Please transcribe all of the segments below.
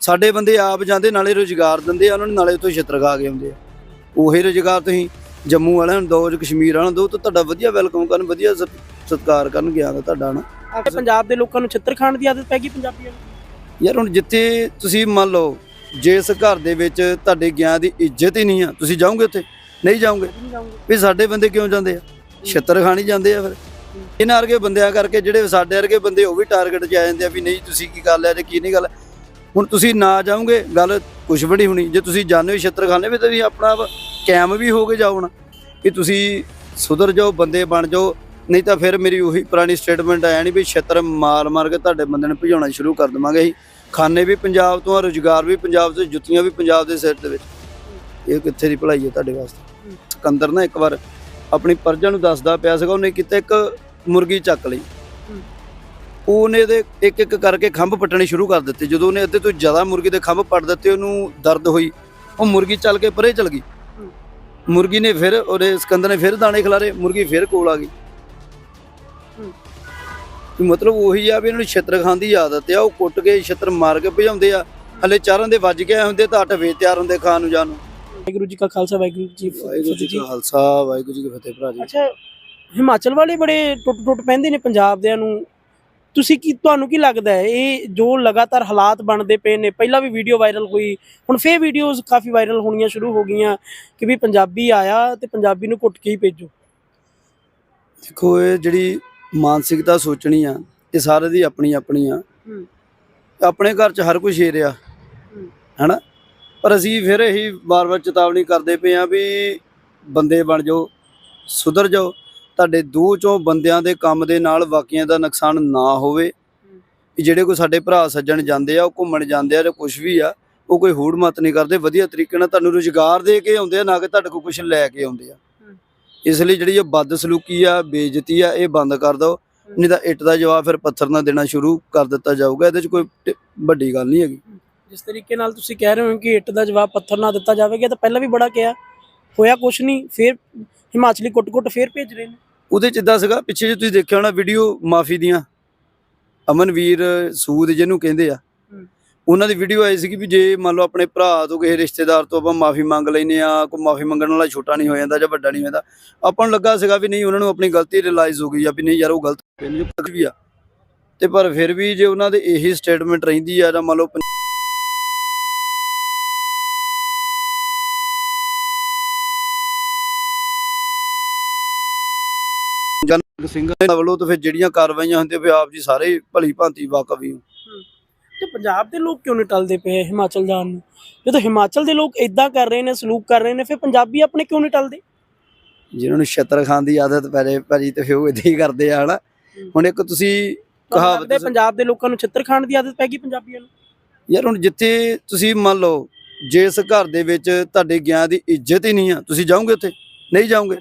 ਸਾਡੇ ਬੰਦੇ ਆਪ ਜਾਂਦੇ ਨਾਲੇ ਰੋਜ਼ਗਾਰ ਦਿੰਦੇ ਆ ਉਹਨਾਂ ਨੂੰ ਨਾਲੇ ਉੱਥੋਂ ਛਿੱਤਰ ਖਾ ਕੇ ਆਉਂਦੇ ਆ। ਉਹੀ ਰੋਜ਼ਗਾਰ ਤੁਸੀਂ ਜੰਮੂ ਵਾਲਿਆਂ ਨੂੰ ਦੋ ਕਸ਼ਮੀਰ ਵਾਲਿਆਂ ਨੂੰ ਦੋ ਤਾਂ ਤੁਹਾਡਾ ਵਧੀਆ ਵੈਲਕਮ ਕਰਨ ਵਧੀਆ ਸਤ- ਸਤਿਕਾਰ ਕਰਨ ਗਿਆ ਦਾ ਤੁਹਾਡਾ ਨਾ। ਪੰਜਾਬ ਦੇ ਲੋਕਾਂ ਨੂੰ ਛਿੱਤਰ ਖਾਣ ਦੀ ਆਦਤ ਪੈ ਗਈ ਪੰਜਾਬੀਆਂ ਨੂੰ? ਯਾਰ ਹੁਣ ਜਿੱਥੇ ਤੁਸੀਂ ਮੰਨ ਲਓ ਜਿਸ ਘਰ ਦੇ ਵਿੱਚ ਤੁਹਾਡੇ ਗਿਆਨ ਦੀ ਇੱਜ਼ਤ ਹੀ ਨਹੀਂ ਆ ਤੁਸੀਂ ਜਾਓਗੇ ਉੱਥੇ? ਨਹੀਂ ਜਾਓਗੇ? ਵੀ ਸਾਡੇ ਬੰਦੇ ਕਿਉਂ ਜਾਂਦੇ ਆ? ਛਿੱਤਰ ਖਾਣੀ ਜਾਂਦੇ ਆ ਫਿਰ। ਇਹਨਾਂ ਵਰਗੇ ਬੰਦਿਆਂ ਕਰਕੇ ਜਿਹੜੇ ਸਾਡੇ ਵਰਗੇ ਬੰਦੇ ਉਹ ਵੀ ਟਾਰਗੇਟ 'ਚ ਆ ਜਾਂਦੇ ਆ ਵੀ ਨਹੀਂ ਤੁਸੀਂ ਕੀ ਕਰ ਲਿਆ ਤੇ ਕੀ ਨਹੀਂ ਗੱਲ ਹੁਣ ਤੁਸੀਂ ਨਾ ਜਾਓਗੇ, ਗੱਲ ਕੁਝ ਵੀ ਨਹੀਂ ਹੋਣੀ। ਜੇ ਤੁਸੀਂ ਜਾਣਦੇ ਹੋ ਛਿੱਤਰ ਖਾਣੇ ਵੀ ਤੁਸੀਂ ਆਪਣਾ ਆਪ ਕਾਇਮ ਵੀ ਹੋ ਕੇ ਜਾਓ ਨਾ ਕਿ ਤੁਸੀਂ ਸੁਧਰ ਜਾਓ, ਬੰਦੇ ਬਣ ਜਾਓ, ਨਹੀਂ ਤਾਂ ਫਿਰ ਮੇਰੀ ਉਹੀ ਪੁਰਾਣੀ ਸਟੇਟਮੈਂਟ ਆਇਆ ਨਹੀਂ ਵੀ ਛਿੱਤਰ ਮਾਰ ਮਾਰ ਕੇ ਤੁਹਾਡੇ ਬੰਦੇ ਨੂੰ ਭਜਾਉਣਾ ਸ਼ੁਰੂ ਕਰ ਦਵਾਂਗੇ ਅਸੀਂ। ਖਾਨੇ ਵੀ ਪੰਜਾਬ ਤੋਂ ਆ, ਰੋਜ਼ਗਾਰ ਵੀ ਪੰਜਾਬ ਤੋਂ, ਜੁੱਤੀਆਂ ਵੀ ਪੰਜਾਬ ਦੇ ਸਿਰ ਦੇ ਵਿੱਚ। ਇਹ ਕਿੱਥੇ ਦੀ ਭਲਾਈ ਹੈ ਤੁਹਾਡੇ ਵਾਸਤੇ? ਸਿਕੰਦਰ ਨਾ ਇੱਕ ਵਾਰ ਆਪਣੀ ਪਰਜਾ ਨੂੰ ਦੱਸਦਾ ਪਿਆ ਸੀਗਾ, ਉਹਨੇ ਕਿਤੇ ਇੱਕ ਮੁਰਗੀ ਚੱਕ ਲਈ। ਉਹਨੇ ਇਹਦੇ ਇੱਕ ਇੱਕ ਕਰਕੇ ਖੰਭ ਪੱਟਣੇ ਸ਼ੁਰੂ ਕਰ ਦਿੱਤੇ। ਜਦੋਂ ਉਹਨੇ ਅੱਧੇ ਤੋਂ ਜ਼ਿਆਦਾ ਮੁਰਗੀ ਦੇ ਖੰਭ ਪੱਟ ਦਿੱਤੇ ਉਹਨੂੰ ਦਰਦ ਹੋਈ। ਉਹ ਮੁਰਗੀ ਚੱਲ ਕੇ ਪਰੇ ਚਲ ਗਈ। ਮੁਰਗੀ ਨੇ ਫਿਰ ਉਹਦੇ ਸਿਕੰਦਰ ਨੇ ਫਿਰ ਦਾਣੇ ਖਿਲਾਰੇ ਮੁਰਗੀ ਫਿਰ ਕੋਲ ਆ ਗਈ। ਮਤਲਬ ਉਹੀ ਆ ਵੀ ਇਹਨਾਂ ਨੂੰ ਛਿੱਤਰ ਖਾਣ ਦੀ ਆਦਤ ਆ ਉਹ ਕੁੱਟ ਕੇ ਛਿੱਤਰ ਮਾਰ ਕੇ ਭਜਾਉਂਦੇ ਆ। ਹਲੇ ਚਾਰਾਂ ਦੇ ਵੱਜ ਗਏ ਹੁੰਦੇ ਤਾਂ ਅੱਠ ਵੇ ਤਿਆਰ ਹੁੰਦੇ ਖਾਣ ਨੂੰ ਜਾਣ ਨੂੰ। ਵਾਹਿਗੁਰੂ ਜੀ ਕਾ ਖਾਲਸਾ ਵਾਹਿਗੁਰੂ ਜੀ ਵਾਹਿਗੁਰੂ ਜੀ ਕਾ ਖਾਲਸਾ ਵਾਹਿਗੁਰੂ ਜੀ ਕੀ ਫਤਿਹ ਭਰਾ ਜੀ। ਅੱਛਾ ਹਿਮਾਚਲ ਵਾਲੇ ਬੜੇ ਟੁੱਟ ਟੁੱਟ ਪੈਂਦੇ ਨੇ ਪੰਜਾਬ ਦਿਆਂ ਨੂੰ। ਤੁਸੀਂ ਕੀ ਤੁਹਾਨੂੰ ਕੀ ਲੱਗਦਾ ਹੈ? ਇਹ ਜੋ ਲਗਾਤਾਰ ਹਾਲਾਤ ਬਣਦੇ ਪਏ ਨੇ ਪਹਿਲਾਂ ਵੀ ਵੀਡੀਓ ਵਾਇਰਲ ਹੋਈ ਹੁਣ ਫੇਰ ਵੀਡੀਓਜ਼ ਕਾਫੀ ਵਾਇਰਲ ਹੋਣੀਆਂ ਸ਼ੁਰੂ ਹੋ ਗਈਆਂ ਕਿ ਵੀ ਪੰਜਾਬੀ ਆਇਆ ਤੇ ਪੰਜਾਬੀ ਨੂੰ ਕੁੱਟ ਕੇ ਹੀ ਭੇਜੋ। ਦੇਖੋ ਇਹ ਜਿਹੜੀ ਮਾਨਸਿਕਤਾ ਸੋਚਣੀ ਆ ਇਹ ਸਾਰੇ ਦੀ ਆਪਣੀ ਆਪਣੀ ਆ। ਆਪਣੇ ਘਰ 'ਚ ਹਰ ਕੋਈ ਸ਼ੇਰ ਆ। ਹੈਨਾ? ਪਰ ਅਸੀਂ ਫਿਰ ਇਹੀ ਵਾਰ-ਵਾਰ ਚੇਤਾਵਨੀ ਕਰਦੇ ਪਏ ਆ ਵੀ ਬੰਦੇ ਬਣ ਜਾਓ ਸੁਧਰ ਜਾਓ। ਤੁਹਾਡੇ ਦੋ ਚੋਂ ਬੰਦਿਆਂ ਦੇ ਕੰਮ ਦੇ ਨਾਲ ਬਾਕੀਆਂ ਦਾ ਨੁਕਸਾਨ ਨਾ ਹੋਵੇ। ਵੀ ਜਿਹੜੇ ਕੋਈ ਸਾਡੇ ਭਰਾ ਸੱਜਣ ਜਾਂਦੇ ਆ ਉਹ ਘੁੰਮਣ ਜਾਂਦੇ ਆ ਜਾਂ ਕੁਝ ਵੀ ਆ ਉਹ ਕੋਈ ਹੂੜ ਮਤ ਨਹੀਂ ਕਰਦੇ। ਵਧੀਆ ਤਰੀਕੇ ਨਾਲ ਤੁਹਾਨੂੰ ਰੁਜ਼ਗਾਰ ਦੇ ਕੇ ਆਉਂਦੇ ਆ ਨਾ ਕਿ ਤੁਹਾਡੇ ਕੋਲ ਕੁਝ ਲੈ ਕੇ ਆਉਂਦੇ ਆ। ਇਸ ਲਈ ਜਿਹੜੀ ਇਹ ਬਦਸਲੂਕੀ ਆ ਬੇਇੱਜ਼ਤੀ ਆ ਇਹ ਬੰਦ ਕਰ ਦਿਓ। ਨਹੀਂ ਤਾਂ ਇੱਟ ਦਾ ਜਵਾਬ ਫਿਰ ਪੱਥਰ ਨਾਲ ਦੇਣਾ ਸ਼ੁਰੂ ਕਰ ਦਿੱਤਾ ਜਾਊਗਾ। ਇਹਦੇ 'ਚ ਕੋਈ ਵੱਡੀ ਗੱਲ ਨਹੀਂ ਹੈਗੀ। ਜਿਸ ਤਰੀਕੇ ਨਾਲ ਤੁਸੀਂ ਕਹਿ ਰਹੇ ਹੋ ਕਿ ਇੱਟ ਦਾ ਜਵਾਬ ਪੱਥਰ ਨਾਲ ਦਿੱਤਾ ਜਾਵੇਗਾ ਤਾਂ ਪਹਿਲਾਂ ਵੀ ਬੜਾ ਕਿਹਾ। ਹੋਇਆ ਕੁਛ ਨਹੀਂ ਫੇਰ ਹਿਮਾਚਲੀ ਕੁੱਟ-ਕੁੱਟ ਫੇਰ ਭੇਜ ਰਹੇ ਨੇ ਉਹਦੇ 'ਚ ਇਦਾਂ ਸੀਗਾ ਪਿੱਛੇ ਜੇ ਤੁਸੀਂ ਦੇਖਿਆ ਹੋਣਾ ਵੀਡੀਓ ਮਾਫੀ ਦੀਆਂ ਅਮਨਵੀਰ ਸੂਦ ਜਿਹਨੂੰ ਕਹਿੰਦੇ ਆ। ਉਹਨਾਂ ਦੀ ਵੀਡੀਓ ਆਈ ਸੀ ਕਿ ਵੀ ਜੇ ਮੰਨ ਲਓ ਆਪਣੇ ਭਰਾ ਤੋਂ ਕਿਸੇ ਰਿਸ਼ਤੇਦਾਰ ਤੋਂ ਆਪਾਂ ਮਾਫੀ ਮੰਗ ਲੈਨੇ ਆ ਕੋਈ ਮਾਫੀ ਮੰਗਣ ਵਾਲਾ ਛੋਟਾ ਨਹੀਂ ਹੋ ਜਾਂਦਾ ਜਾਂ ਵੱਡਾ ਨਹੀਂ ਹੋ ਜਾਂਦਾ ਆਪਾਂ ਨੂੰ ਲੱਗਾ ਸੀਗਾ ਵੀ ਨਹੀਂ ਉਹਨਾਂ ਨੂੰ ਆਪਣੀ ਗਲਤੀ ਰਿਅਲਾਈਜ਼ ਹੋ ਗਈ ਆ ਵੀ ਨਹੀਂ ਯਾਰ ਉਹ ਗਲਤ ਕੁਝ ਵੀ ਆ ਤੇ ਪਰ ਫਿਰ ਵੀ ਜੇ ਉਹਨਾਂ ਦੇ ਇਹੀ ਸਟੇਟਮੈਂਟ ਰਹਿੰਦੀ ਆ ਜਾਂ ਮੰਨ ਲਓ ਸਿੰਘਾਂ ਵੱਲੋਂ ਤਾਂ ਫਿਰ ਜਿਹੜੀਆਂ ਕਾਰਵਾਈਆਂ ਹੁੰਦੀਆਂ ਵੀ ਆਪ ਜੀ ਸਾਰੇ ਭਲੀ ਭਾਂਤੀ ਵਾਕਫ ਹੀ। ਹੋ। ਤੇ ਪੰਜਾਬ ਦੇ ਲੋਕ ਕਿਉਂ ਨਹੀਂ ਟਲਦੇ ਪਏ ਹਿਮਾਚਲ ਜਾਣ ਨੂੰ? ਜਦੋਂ ਹਿਮਾਚਲ ਦੇ ਲੋਕ ਇਦਾਂ ਕਰ ਰਹੇ ਨੇ ਸਲੂਕ ਕਰ ਰਹੇ ਨੇ ਫਿਰ ਪੰਜਾਬੀ ਆਪਣੇ ਕਿਉਂ ਨਹੀਂ ਟਲਦੇ? ਜਿਨ੍ਹਾਂ ਨੂੰ ਛਤਰ ਖਾਨ ਦੀ ਆਦਤ ਪੈ ਜੇ ਭਾਜੀ ਤੇ ਫਿਰ ਉਹ ਇਦਾਂ ਹੀ ਕਰਦੇ ਆ ਹਨਾ? ਹੁਣ ਇੱਕ ਤੁਸੀਂ ਕਹਾਵਤ ਹੈ ਪੰਜਾਬ ਦੇ ਲੋਕਾਂ ਨੂੰ ਛਿੱਤਰ ਖਾਣ ਦੀ ਆਦਤ ਪੈ ਗਈ ਪੰਜਾਬੀਆਂ ਨੂੰ? ਯਾਰ ਹੁਣ ਜਿੱਥੇ ਤੁਸੀਂ ਮੰਨ ਲਓ ਜਿਸ ਘਰ ਦੇ ਵਿੱਚ ਤੁਹਾਡੇ ਗਿਆਨ ਦੀ ਇੱਜ਼ਤ ਹੀ ਨਹੀਂ ਆ ਤੁਸੀਂ ਜਾਓਗੇ ਉੱਥੇ? ਨਹੀਂ ਜਾਓਗੇ?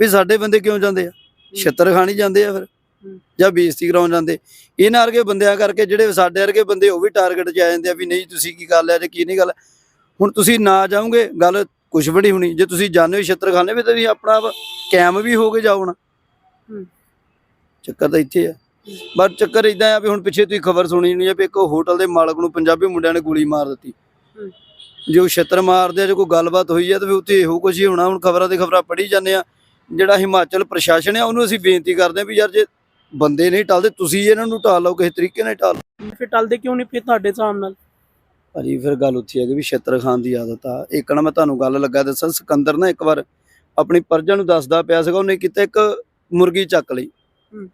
ਵੀ ਸਾਡੇ ਬੰਦੇ ਕਿਉਂ ਜਾਂਦੇ ਆ? ਛਿੱਤਰ ਖਾਣੀ ਜਾਂਦੇ ਆ ਫਿਰ ਹੂੰ। ਜਾਂ ਬੇਇੱਜ਼ਤੀ ਕਰਾਉਣ ਜਾਂਦੇ। ਇਹਨਾਂ ਵਰਗੇ ਬੰਦਿਆਂ ਕਰਕੇ ਜਿਹੜੇ ਸਾਡੇ ਵਰਗੇ ਬੰਦੇ ਉਹ ਵੀ ਟਾਰਗੇਟ 'ਚ ਆ ਜਾਂਦੇ ਆ ਵੀ ਨਹੀਂ ਤੁਸੀਂ ਕੀ ਕਰ ਲਿਆ ਤੇ ਕੀ ਨਹੀਂ ਗੱਲ ਹੁਣ ਤੁਸੀਂ ਨਾ ਜਾਓਗੇ ਗੱਲ ਕੁਝ ਵੀ ਨਹੀਂ ਹੋਣੀ। ਜੇ ਤੁਸੀਂ ਜਾਣਦੇ ਹੋ ਛਿੱਤਰ ਖਾਣੇ ਵੀ ਤੁਸੀਂ ਆਪਣਾ ਆਪ ਕਾਇਮ ਵੀ ਹੋ ਕੇ ਜਾਓ ਨਾ ਹੂੰ। ਚੱਕਰ ਤਾਂ ਇੱਥੇ ਆ। ਪਰ ਚੱਕਰ ਇਦਾਂ ਆ ਵੀ ਹੁਣ ਪਿੱਛੇ ਤੁਸੀਂ ਖਬਰ ਸੁਣੀ ਨਹੀਂ ਆ ਵੀ ਇੱਕ ਹੋਟਲ ਦੇ ਮਾਲਕ ਨੂੰ ਪੰਜਾਬੀ ਮੁੰਡਿਆਂ ਨੇ ਗੋਲੀ ਮਾਰ ਦਿੱਤੀ। ਹੂੰ। ਜੇ ਉਹ ਛਿੱਤਰ ਮਾਰਦੇ ਆ ਜੇ ਕੋਈ ਗੱਲਬਾਤ ਹੋਈ ਆ ਤਾਂ ਫਿਰ ਉੱਥੇ ਇਹੋ ਕੁਝ ਹੀ ਹੋਣਾ। ਹੁਣ ਖਬਰਾਂ ਤੇ ਖਬਰਾਂ ਪੜ੍ਹੀ ਜਾਂਦੇ ਆ। ਜਿਹੜਾ ਹਿਮਾਚਲ ਪ੍ਰਸ਼ਾਸਨ ਆ ਉਹਨੂੰ ਅਸੀਂ ਬੇਨਤੀ ਕਰਦੇ ਆ ਵੀ ਯਾਰ ਜੇ ਬੰਦੇ ਨਹੀਂ ਟਲਦੇ ਤੁਸੀਂ ਇਹਨਾਂ ਨੂੰ ਢਾਲ ਲਓ ਕਿਸੇ ਤਰੀਕੇ ਨਾਲ ਲਓ। ਫਿਰ ਟਲਦੇ ਕਿਉਂ ਨਹੀਂ ਪਏ ਤੁਹਾਡੇ ਹਿਸਾਬ ਨਾਲ ਭਾਜੀ ਫਿਰ ਗੱਲ ਉੱਥੇ ਆ ਕਿ ਵੀ ਛਿੱਤਰ ਖਾਨ ਦੀ ਆਦਤ ਆ ਇੱਕ ਨਾ ਮੈਂ ਤੁਹਾਨੂੰ ਗੱਲ ਲੱਗਾ ਦੱਸਾਂ ਸਿਕੰਦਰ ਨਾ ਇੱਕ ਵਾਰ ਆਪਣੀ ਪਰਜਾ ਨੂੰ ਦੱਸਦਾ ਪਿਆ ਸੀਗਾ ਉਹਨੇ ਕਿਤੇ ਇੱਕ ਮੁਰਗੀ ਚੱਕ ਲਈ ਹੂੰ।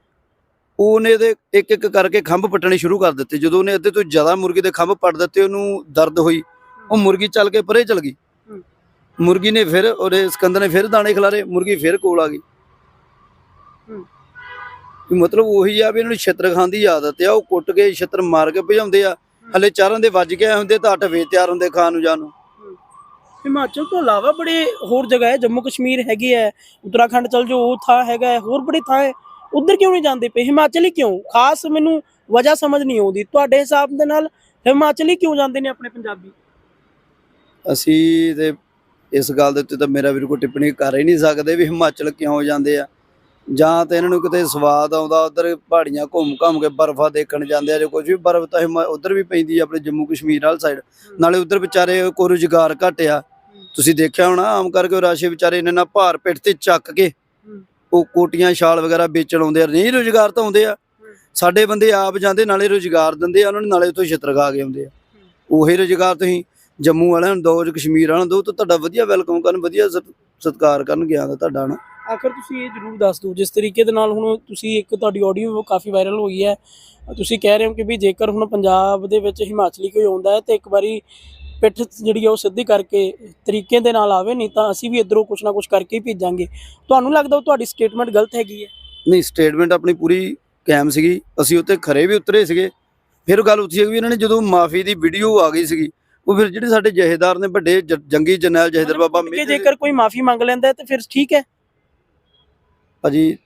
ਉਹਨੇ ਇਹਦੇ ਇੱਕ ਇੱਕ ਕਰਕੇ ਖੰਭ ਪੱਟਣੇ ਸ਼ੁਰੂ ਕਰ ਦਿੱਤੇ ਜਦੋਂ ਉਹਨੇ ਅੱਧੇ ਤੋਂ ਜ਼ਿਆਦਾ ਮੁਰਗੀ ਦੇ ਖੰਭ ਪੱਟ ਦਿੱਤੇ ਉਹਨੂੰ ਦਰਦ ਹੋਈ ਉਹ ਮੁਰਗੀ ਚੱਲ ਕੇ ਪਰੇ ਚਲ ਗਈ ਹੂੰ। ਮੁਰਗੀ ਨੇ ਫਿਰ ਉਹਦੇ ਸਿਕੰਦਰ ਨੇ ਫਿਰ ਦਾਣੇ ਖਿਲਾਰੇ ਮੁਰਗੀ ਫਿਰ ਕੋਲ ਆ ਗਈ। ਵੀ ਮਤਲਬ ਉਹੀ ਆ ਵੀ ਇਹਨਾਂ ਨੂੰ ਛਿੱਤਰ ਖਾਨ ਦੀ ਆਦਤ ਆ ਉਹ ਕੁੱਟ ਕੇ ਛਿੱਤਰ ਮਾਰ ਕੇ ਭਜਾਉਂਦੇ ਆ। ਹਲੇ ਚਾਰਾਂ ਦੇ ਵੱਜ ਗਏ ਹੁੰਦੇ ਤਾਂ ਅੱਠ ਵੇ ਤਿਆਰ ਹੁੰਦੇ ਖਾਣ ਨੂੰ ਜਾਣ ਨੂੰ। ਹਿਮਾਚਲ ਤੋਂ ਇਲਾਵਾ ਬੜੇ ਹੋਰ ਜਗ੍ਹਾ ਹੈ ਜੰਮੂ ਕਸ਼ਮੀਰ ਹੈਗੀ ਹੈ ਉੱਤਰਾਖੰਡ ਚਲ ਜਾਓ ਉਹ ਥਾਂ ਹੈਗਾ ਹੋਰ ਬੜੀ ਥਾਂ ਹੈ। ਉਧਰ ਕਿਉਂ ਨਹੀਂ ਜਾਂਦੇ ਪਏ? ਹਿਮਾਚਲ ਹੀ ਕਿਉਂ? ਖਾਸ ਮੈਨੂੰ ਵਜ੍ਹਾ ਸਮਝ ਨਹੀਂ ਆਉਂਦੀ। ਤੁਹਾਡੇ ਹਿਸਾਬ ਦੇ ਨਾਲ ਹਿਮਾਚਲ ਹੀ ਕਿਉਂ ਜਾਂਦੇ ਨੇ ਆਪਣੇ ਪੰਜਾਬੀ? ਅਸੀਂ ਤੇ ਇਸ ਗੱਲ ਦੇ ਉੱਤੇ ਤਾਂ ਮੇਰਾ ਵੀਰ ਕੋਈ ਟਿੱਪਣੀ ਕਰ ਹੀ ਨਹੀਂ ਸਕਦੇ ਵੀ ਹਿਮਾਚਲ ਕਿਉਂ ਜਾਂਦੇ ਆ। ਜਾਂ ਤਾਂ ਇਹਨਾਂ ਨੂੰ ਕਿਤੇ ਸਵਾਦ ਆਉਂਦਾ, ਉਧਰ ਪਹਾੜੀਆਂ ਘੁੰਮ ਘੰਮ ਕੇ ਬਰਫ਼ਾਂ ਦੇਖਣ ਜਾਂਦੇ ਆ ਜੇ ਕੁਝ ਵੀ, ਬਰਫ਼ ਤਾਂ ਉਧਰ ਵੀ ਪੈਂਦੀ ਆ ਆਪਣੇ ਜੰਮੂ ਕਸ਼ਮੀਰ ਵਾਲ ਸਾਈਡ ਨਾਲੇ ਉਧਰ ਵਿਚਾਰੇ ਕੋਈ ਰੁਜ਼ਗਾਰ ਘੱਟ ਆ। ਤੁਸੀਂ ਦੇਖਿਆ ਹੋਣਾ ਆਮ ਕਰਕੇ ਉਹ ਰਾਸ਼ੇ ਵਿਚਾਰੇ ਇਹਨਾਂ ਨਾਲ ਭਾਰ ਪਿੱਠ ਤੇ ਚੱਕ ਕੇ ਉਹ ਕੋਟੀਆਂ ਸ਼ਾਲ ਵਗੈਰਾ ਵੇਚਣ ਆਉਂਦੇ ਆ। ਨਹੀਂ ਰੁਜ਼ਗਾਰ ਤਾਂ ਆਉਂਦੇ ਆ। ਸਾਡੇ ਬੰਦੇ ਆਪ ਜਾਂਦੇ, ਨਾਲੇ ਰੁਜ਼ਗਾਰ ਦਿੰਦੇ ਆ, ਉਹਨਾਂ ਨੂੰ ਨਾਲੇ ਉੱਥੋਂ ਛਿੱਤਰ ਖਾ ਕੇ ਆਉਂਦੇ ਆ। ਉਹੀ ਰੁਜ਼ਗਾਰ ਤੁਸੀਂ ਜੰਮੂ ਵਾਲਿਆਂ ਨੂੰ ਦੋ ਜਾਂ ਕਸ਼ਮੀਰ ਵਾਲਿਆਂ ਨੂੰ ਦੋ ਤਾਂ ਤੁਹਾਡਾ ਵਧੀਆ ਵੈਲਕਮ ਕਰਨ ਵਧੀਆ ਸਤ- ਸਤਿਕਾਰ ਕਰਨ ਗਿਆ ਦਾ ਤੁਹਾਡਾ ਨਾ। ਆਖਰ ਤੁਸੀਂ ਇਹ ਜਰੂਰ ਦੱਸ ਦਿਓ ਜਿਸ ਤਰੀਕੇ ਦੇ ਨਾਲ ਹੁਣ ਤੁਸੀਂ ਇੱਕ ਤੁਹਾਡੀ ਆਡੀਓ ਕਾਫੀ ਵਾਇਰਲ ਹੋਈ ਹੈ ਤੁਸੀਂ ਕਹਿ ਰਹੇ ਹੋ ਕਿ ਵੀ ਜੇਕਰ ਹੁਣ ਪੰਜਾਬ ਦੇ ਵਿੱਚ ਹਿਮਾਚਲੀ ਕੋਈ ਆਉਂਦਾ ਹੈ ਤੇ ਇੱਕ ਵਾਰੀ ਪਿੱਠ ਜਿਹੜੀ ਆ ਉਹ ਸਿੱਧੀ ਕਰਕੇ ਤਰੀਕੇ ਦੇ ਨਾਲ ਆਵੇ ਨਹੀਂ ਤਾਂ ਅਸੀਂ ਵੀ ਇਧਰੋਂ ਕੁਛ ਨਾ ਕੁਛ ਕਰਕੇ ਹੀ ਭੇਜਾਂਗੇ। ਤੁਹਾਨੂੰ ਲੱਗਦਾ ਉਹ ਤੁਹਾਡੀ ਸਟੇਟਮੈਂਟ ਗਲਤ ਹੈਗੀ ਹੈ? ਨਹੀਂ ਸਟੇਟਮੈਂਟ ਆਪਣੀ ਪੂਰੀ ਕਾਇਮ ਸੀਗੀ ਅਸੀਂ ਉੱਤੇ ਖਰੇ ਵੀ ਉਤਰੇ ਸੀਗੇ। ਫਿਰ ਗੱਲ ਉੱਥੇ ਵੀ ਇਹਨਾਂ ਨੇ ਜਦੋਂ ਮਾਫੀ ਦੀ ਵੀਡੀਓ ਆ ਗਈ ਸੀਗੀ ਉਹ ਫਿਰ ਜਿਹੜੇ ਸਾਡੇ ਜਹੇਦਾਰ ਨੇ ਵੱਡੇ ਜ- ਜੰਗੀ ਜਰਨੈਲ ਜਹੇਦਰ ਬਾਬਾ ਕਿ ਮੇਜਰ ਜੇਕਰ ਕੋਈ ਮਾਫੀ ਮੰਗ ਲੈਂਦਾ ਹੈ ਤਾਂ ਫਿਰ ਠੀਕ ਹੈ। ਭਾਜੀ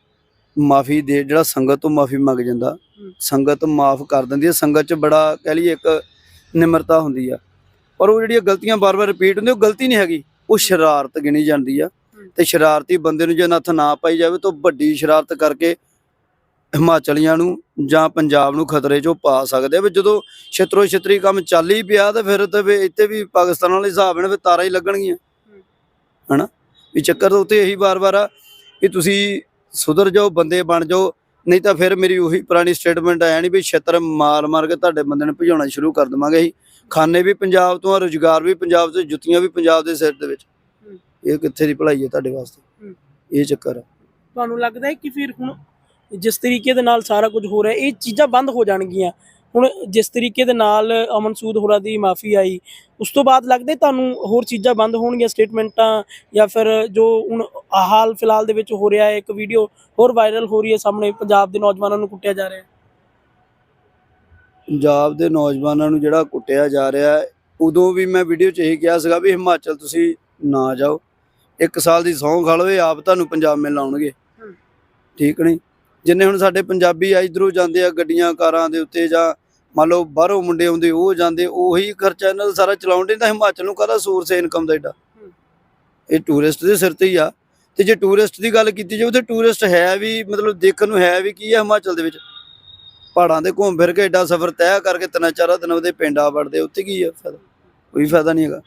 ਮਾਫੀ ਦੇ ਜਿਹੜਾ ਸੰਗਤ ਤੋਂ ਮਾਫੀ ਮੰਗ ਜਾਂਦਾ ਹੂੰ। ਸੰਗਤ ਮਾਫ ਕਰ ਦਿੰਦੀ ਹੈ। ਸੰਗਤ 'ਚ ਬੜਾ ਕਹਿ ਲਈਏ ਇੱਕ ਨਿਮਰਤਾ ਹੁੰਦੀ ਆ। ਪਰ ਉਹ ਜਿਹੜੀਆਂ ਗਲਤੀਆਂ ਬਾਰ-ਬਾਰ ਰਿਪੀਟ ਹੁੰਦੀਆਂ ਉਹ ਗਲਤੀ ਨਹੀਂ ਹੈਗੀ। ਉਹ ਸ਼ਰਾਰਤ ਗਿਣੀ ਜਾਂਦੀ ਆ ਹੂੰ। ਤੇ ਸ਼ਰਾਰਤੀ ਬੰਦੇ ਨੂੰ ਜੇ ਨੱਥ ਨਾ ਪਾਈ ਜਾਵੇ ਤਾਂ ਉਹ ਵੱਡੀ ਸ਼ਰਾਰਤ ਕਰਕੇ ਹਿਮਾਚਲੀਆਂ ਨੂੰ ਜਾਂ ਪੰਜਾਬ ਨੂੰ ਖਤਰੇ 'ਚੋਂ ਪਾ ਸਕਦੇ ਵੀ ਜਦੋਂ ਛਤਰੋ ਛਤਰੀ ਕੰਮ ਚੱਲ ਹੀ ਪਿਆ ਤਾਂ ਫਿਰ ਤੇ ਵੀ ਇੱਥੇ ਵੀ ਪਾਕਿਸਤਾਨ ਵਾਲੇ ਹਿਸਾਬ ਨਾਲ ਫਿਰ ਤਾਰਾਂ ਹੀ ਲੱਗਣਗੀਆਂ। ਹਨਾ? ਵੀ ਚੱਕਰ ਤਾਂ ਉੱਤੇ ਇਹੀ ਵਾਰ-ਵਾਰ ਆ ਕਿ ਤੁਸੀਂ ਸੁਧਰ ਜਾਓ ਬੰਦੇ ਬਣ ਜਾਓ ਨਹੀਂ ਤਾਂ ਫਿਰ ਮੇਰੀ ਉਹੀ ਪੁਰਾਣੀ ਸਟੇਟਮੈਂਟ ਆਇਆ ਨਹੀਂ ਵੀ ਛਤਰ ਮਾਰ ਮਾਰ ਕੇ ਤੁਹਾਡੇ ਬੰਦੇ ਨੂੰ ਭਜਾਉਣਾ ਸ਼ੁਰੂ ਕਰ ਦਵਾਂਗੇ ਅਸੀਂ। ਖਾਨੇ ਵੀ ਪੰਜਾਬ ਤੋਂ ਆ ਰੁਜ਼ਗਾਰ ਵੀ ਪੰਜਾਬ ਤੋਂ ਜੁੱਤੀਆਂ ਵੀ ਪੰਜਾਬ ਦੇ ਸਿਰ ਦੇ ਵਿੱਚ। ਇਹ ਕਿੱਥੇ ਦੀ ਭਲਾਈ ਹੈ ਤੁਹਾਡੇ ਵਾਸਤੇ। ਇਹ ਚੱਕਰ ਆ। ਤੁਹਾਨੂੰ ਲੱਗਦਾ ਹੈ ਕਿ ਫਿਰ ਹੁਣ ਜਿਸ ਤਰੀਕੇ ਦੇ ਨਾਲ ਸਾਰਾ ਕੁਝ ਹੋ ਰਿਹਾ ਇਹ ਚੀਜ਼ਾਂ ਬੰਦ ਹੋ ਜਾਣਗੀਆਂ। ਹੁਣ ਜਿਸ ਤਰੀਕੇ ਦੇ ਨਾਲ ਅਮਨ ਸੂਦ ਹੋਰਾਂ ਦੀ ਮਾਫੀ ਆਈ ਉਸ ਤੋਂ ਬਾਅਦ ਲੱਗਦਾ ਤੁਹਾਨੂੰ ਹੋਰ ਚੀਜ਼ਾਂ ਬੰਦ ਹੋਣਗੀਆਂ ਸਟੇਟਮੈਂਟਾਂ ਜਾਂ ਫਿਰ ਜੋ ਹੁਣ ਹਾਲ ਫਿਲਹਾਲ ਦੇ ਵਿੱਚ ਹੋ ਰਿਹਾ ਹੈ ਇੱਕ ਵੀਡੀਓ ਹੋਰ ਵਾਇਰਲ ਹੋ ਰਹੀ ਹੈ ਸਾਹਮਣੇ ਪੰਜਾਬ ਦੇ ਨੌਜਵਾਨਾਂ ਨੂੰ ਕੁੱਟਿਆ ਜਾ ਰਿਹਾ ਹੈ। ਪੰਜਾਬ ਦੇ ਨੌਜਵਾਨਾਂ ਨੂੰ ਜਿਹੜਾ ਕੁੱਟਿਆ ਜਾ ਰਿਹਾ ਹੈ ਉਦੋਂ ਵੀ ਮੈਂ ਵੀਡੀਓ 'ਚ ਇਹੀ ਕਿਹਾ ਸੀਗਾ ਵੀ ਹਿਮਾਚਲ ਤੁਸੀਂ ਨਾ ਜਾਓ ਇੱਕ ਸਾਲ ਦੀ ਸਹੁੰ ਖਾ ਲਓ ਇਹ ਆਪ ਤੁਹਾਨੂੰ ਪੰਜਾਬ ਮਿਲ ਆਉਣਗੇ। ਹੂੰ। ਠੀਕ ਨਹੀਂ? ਜਿੰਨੇ ਹੁਣ ਸਾਡੇ ਪੰਜਾਬੀ ਆ ਇਧਰੋਂ ਜਾਂਦੇ ਆ ਗੱਡੀਆਂ ਕਾਰਾਂ ਦੇ ਉੱਤੇ ਜਾਂ ਮੰਨ ਲਓ ਬਾਹਰੋਂ ਮੁੰਡੇ ਆਉਂਦੇ ਉਹ ਜਾਂਦੇ ਉਹੀ ਖਰਚਾ ਇਹਨਾਂ ਦਾ ਸਾਰਾ ਚਲਾਉਂਦੇ ਤਾਂ ਹਿਮਾਚਲ ਨੂੰ ਕਾਹਦਾ ਸੋਰਸ ਹੈ ਇਨਕਮ ਦਾ ਏਡਾ। ਇਹ ਟੂਰਿਸਟ ਦੇ ਸਿਰ ਤੇ ਹੀ ਆ। ਤੇ ਜੇ ਟੂਰਿਸਟ ਦੀ ਗੱਲ ਕੀਤੀ ਜਾਵੇ ਤੇ ਟੂਰਿਸਟ ਹੈ ਵੀ ਮਤਲਬ ਦੇਖਣ ਨੂੰ ਹੈ ਵੀ ਕੀ ਹੈ ਹਿਮਾਚਲ ਦੇ ਵਿੱਚ? ਪਹਾੜਾਂ ਦੇ ਘੁੰਮ ਫਿਰ ਕੇ ਏਡਾ ਸਫ਼ਰ ਤੈਅ ਕਰਕੇ ਤਿੰਨ ਚਾਰ ਦਿਨ ਉਹਦੇ ਪਿੰਡ ਆ ਵੜਦੇ ਉੱਥੇ ਕੀ ਆ ਫਾਇਦਾ? ਕੋਈ ਫਾਇਦਾ ਨਹੀਂ ਹੈਗਾ।